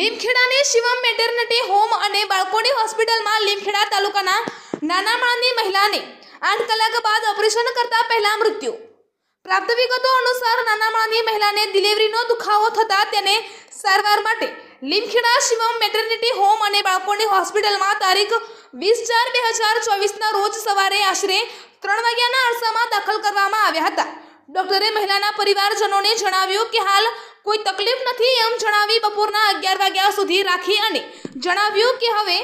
લીમખેડાની Shivam maternity home અને બાળકોની હોસ્પિટલમાં લીમખેડા તાલુકાના નાના માળની મહિલાને આઠ કલાક બાદ ઓપરેશન કરતા પહેલા મૃત્યુ. પ્રાપ્ત વિગતો અનુસાર નાના માળની મહિલાને ડિલિવરીનો દુખાવો થતા તેને સારવાર માટે લીમખેડા શિવમ મેટર્નિટી હોમ અને બાળકોની હોસ્પિટલમાં તારીખ વીસ ચાર બે હજાર ચોવીસના રોજ સવારે આશરે ત્રણ વાગ્યાના અરસામાં દાખલ કરવામાં આવ્યા હતા. ડોક્ટરે મહિલાના પરિવારજનોને જણાવ્યું કે હાલ કોઈ તકલીફ નથી એમ જણાવી બપોરના અગિયાર વાગ્યા સુધી રાખી અને જણાવ્યું કે હવે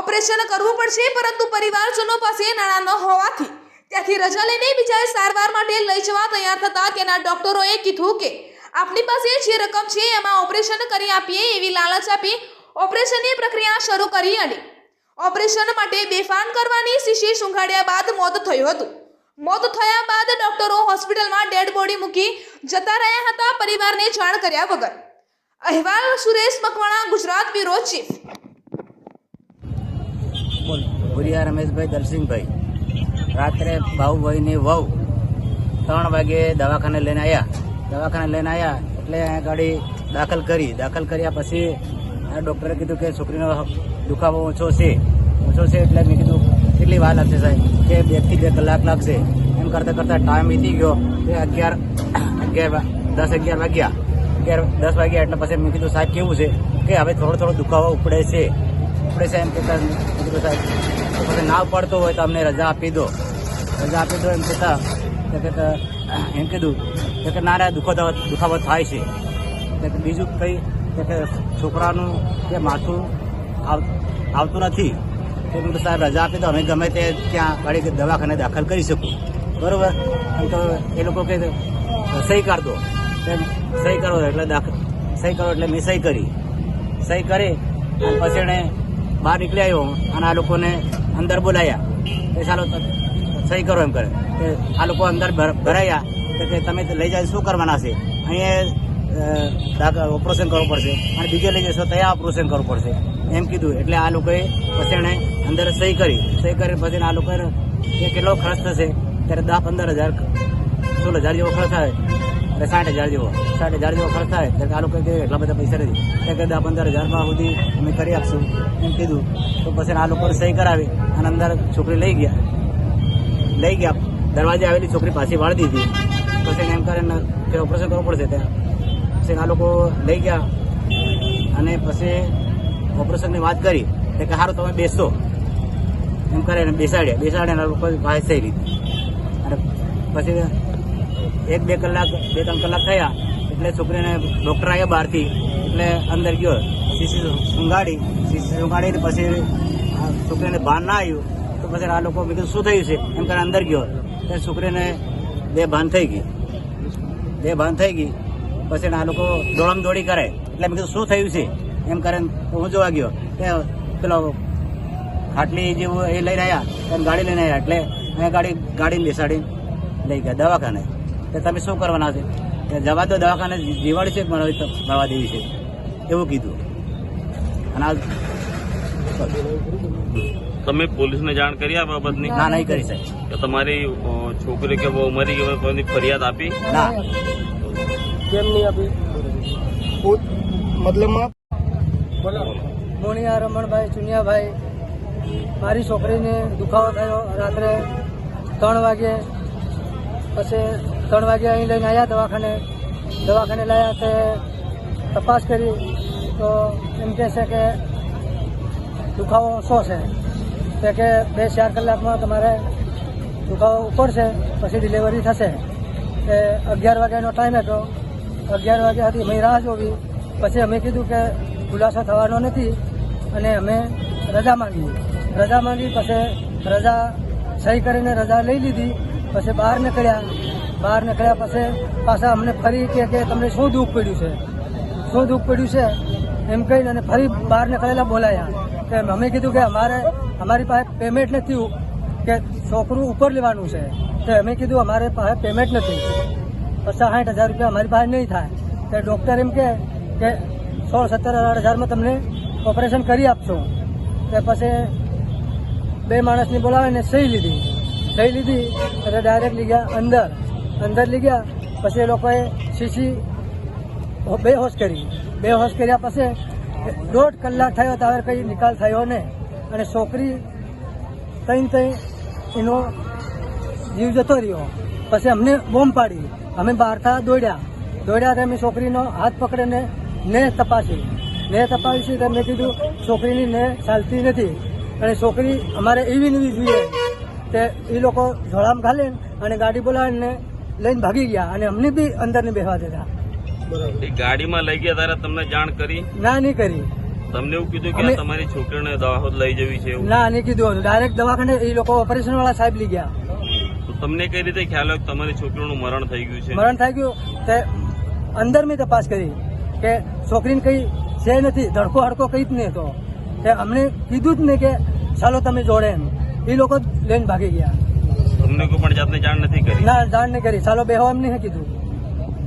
ઓપરેશન કરવું પડશે, પરંતુ પરિવારજનો પાસે નાણાં ન હોવાથી ત્યાંથી રજા લઈને બીજાએ સારવાર માટે લઈ જવા તૈયાર થતા તેના ડોક્ટરોએ કીધું કે, આપની પાસે જે રકમ છે, એમાં ઓપરેશન કરી આપીએ એવી લાલચ આપી ઓપરેશનની પ્રક્રિયા શરૂ કરી અને ઓપરેશન માટે બેફાન કરવાની શીશી સુંઘાડ્યા બાદ મોત થયું હતું. મોત થયા બાદ ડોક્ટરો હોસ્પિટલમાં ડેડ બોડી મૂકી જતા રહ્યા હતા પરિવારને જાણ કર્યા વગર. અહેવાલ સુરેશ મકવાણા, ગુજરાત બ્યુરો ચીફ. ભુરિયા રમેશભાઈ, દલસિંહભાઈ. રાત્રે બાહુભાઈની વહુ ત્રણ વાગે દવાખાને લઈને આવ્યા દવાખાને લઈને આવ્યા એટલે અહીંયા ગાડી દાખલ કરી. દાખલ કર્યા પછી ડૉક્ટરે કીધું કે છોકરીનો દુખાવો ઓછો છે. ઓછો છે એટલે મેં કીધું, કેટલી વાર લાગશે સાહેબ? કે બેથી બે કલાક લાગશે. એમ કરતાં કરતાં ટાઈમ વીતી ગયો. તે અગિયાર અગિયાર દસ અગિયાર વાગ્યા. અગિયાર દસ વાગ્યા એટલે પછી મેં કીધું, સાહેબ, કેવું છે? કે હવે થોડો થોડો દુખાવો ઉપડે છે. ઉપડે છે એમ કહેતા કીધું, સાહેબ પછી ના પડતો હોય તો અમને રજા આપી દો. રજા આપી દો એમ કહેતા એમ કીધું. કે, ના ના, દુખાવો દુખાવો થાય છે. બીજું કંઈ? કે, છોકરાનું કે માથું આવ- આવતું નથી. તો મેં સાહેબ, રજા આપી દો. અમે ગમે તે ત્યાં ગાડી દવાખાને દાખલ કરી શકું. બરાબર? એમ તો એ લોકો કે સહી કર દો. સહી કરો એટલે દાખલ. સહી કરો એટલે મેં સહી કરી. સહી કરી અને પછી એણે બહાર નીકળી આવ્યો અને આ લોકોને અંદર બોલાયા. કે ચાલો સહી કરો એમ કરે. કે આ લોકો અંદર ભર- ભરાયા. કે તમે લઈ જાય શું કરવાના છે? અહીંયા ઓપરેશન કરવું પડશે અને બીજે લઈ જશો ત્યાં ઓપરેશન કરવું પડશે. એમ કીધું. એટલે આ લોકોએ પછી એણે અંદર સહી કરી. સહી કરી પછી આ લોકોએ કેટલો ખર્ચ થશે? ત્યારે દસ પંદર હજાર સોળ હજાર જેવો ખર્ચ થાય એટલે સાઠ હજાર જેવો. સાઠ હજાર જેવો ખર્ચ થાય. ત્યારે આ લોકો કે એટલા બધા પૈસા નથી. એટલે કે દસ પંદર હજારમાં સુધી અમે કરી આપશું. એમ કીધું. તો પછી આ લોકો સહી કરાવી અને અંદર છોકરી લઈ ગયા. લઈ ગયા. દરવાજે આવેલી છોકરી પાછી વાળી દીધી. પછી એમ કરીને કે ઓપરેશન કરવું પડશે ત્યાં. પછી આ લોકો લઈ ગયા. અને પછી ઓપરેશનની વાત કરી. એટલે કે સારું તમે બેસશો એમ કરીને બેસાડ્યા. બેસાડ્યા અને લોકો પાસે થઈ લીધી. અને પછી એક, બે કલાક, બે, ત્રણ કલાક થયા, એટલે છોકરીને ડૉક્ટર આવ્યા બહારથી, એટલે અંદર ગયો. સીસી સુંગાડી સીસી સુંગાડી પછી છોકરીને ભાન ના આવ્યું, તો પછી આ લોકો કીધું, શું થયું છે? એમ કરીને અંદર ગયો. એટલે છોકરીને બે ભાન થઈ ગઈ. બે ભાન થઈ ગઈ. પછી આ લોકો દોડમ દોડી કરે. એટલે મેં કીધું, શું થયું છે? એમ કરીને હું જોવા ગયો. કે પેલો ખાટલી જેવું એ લઈને આવ્યા ગાડી લઈને આવ્યા. એટલે મેં ગાડી, ગાડીને બેસાડી લઈ ગયા દવાખાને. તો તમે શું કરવાના છે? કે જવા તો દવાખાને દિવાળી છે મળવા દેવી છે? એવું કીધું. અને આ તમે પોલીસને જાણ કરી આ બાબતની? ના નહીં કરી સાહેબ. કે તમારી છોકરી કે બહુ મરી ગઈ કોઈની ફરિયાદ આપી? ના. કેમ નહીં આપી મતલબમાં મોણિયા રમણભાઈ ચુનિયાભાઈ મારી છોકરીને દુખાવો થયો રાત્રે ત્રણ વાગે પછી ત્રણ વાગે અહીં લઈને આવ્યા દવાખાને. દવાખાને લાવ્યા તે તપાસ કરી. તો એમ કહે છે કે દુખાવો ઓછો છે. તે કે બે ચાર કલાકમાં તમારે દુખાવો ઉપડશે પછી ડિલિવરી થશે. તે અગિયાર વાગ્યાનો ટાઈમ હતો. અગિયાર વાગ્યા હતી અમે રાહ જોવી. પછી અમે કીધું કે ખુલાસો થવાનો નથી અને અમે રજા માંગી રજા માંગી, પછી રજા સહી કરીને રજા લઈ લીધી. પછી બહાર નીકળ્યા. બહાર નીકળ્યા પછી પાછા અમને ફરી કે કે તમને શું દુઃખ પડ્યું છે? શું દુઃખ પડ્યું છે? એમ કહીને અને ફરી બહાર નીકળેલા બોલાયા કે અમે કીધું કે અમારે, અમારી પાસે પેમેન્ટ નથી કે છોકરું ઉપર લેવાનું છે. તો અમે કીધું અમારે પાસે પેમેન્ટ નથી. પચાસ સાઠ હજાર રૂપિયા અમારી પાસે નહીં થાય. તો ડૉક્ટર એમ કે સોળ સત્તર હજારમાં તમને ઓપરેશન કરી આપશું. તે પછી બે માણસની બોલાવીને સહી લીધી. સહી લીધી એટલે ડાયરેક્ટ લઈ ગયા અંદર. અંદર લઈ ગયા, પછી એ લોકોએ શીશી બે હોશ કરી. બે હોશ કર્યા પછી દોઢ કલાક થયો ત્યારે કંઈ નિકાલ થયો ને અને છોકરી તઈ તઈ એનો જીવ જતો રહ્યો. પછી અમને બોમ્બ પાડી. અમે બહારથા દોડ્યા. દોડ્યા તો અમે છોકરીનો હાથ પકડીને ને તપાસી. ને તપાસી તો મેં કીધું, છોકરીની ને ચાલતી નથી. અને છોકરી અમારે એવી નવી જોઈએ. તે એ લોકો ઝોળામાં ઘાલે અને ગાડી બોલાવીને લઈને ભાગી ગયા અને અમને બી અંદર નહીં બેસવા દેતા એ ગાડીમાં લઈ ગયા ત્યારે તમને જાણ કરી? ના નહીં કરી. તમને એવું કીધું કે તમારી છોકરીને દવાખાને લઈ જવી છે એવું? ના નહીં કીધું ડાયરેક્ટ દવાખાને એ લોકો ઓપરેશન વાળા સાહેબ લઈ ગયા. તો તમને કઈ રીતે ખ્યાલ આવ્યો તમારી છોકરીનું મરણ થઈ ગયું છે? મરણ થઈ ગયું. તે અંદર મેં તપાસ કરી કે છોકરીને કઈ છે નથી ધડકો હડકો કઈ જ નહીં હતો. તે અમને કીધું જ નહીં કે ચાલો તમે જોડે એમ. એ લોકો લઈને ભાગી ગયા. અમને કોઈ પણ જાતની જાણ નથી કરી? ના જાણ નહીં કરી. સાલો બેહવા એમ નહીં કીધું.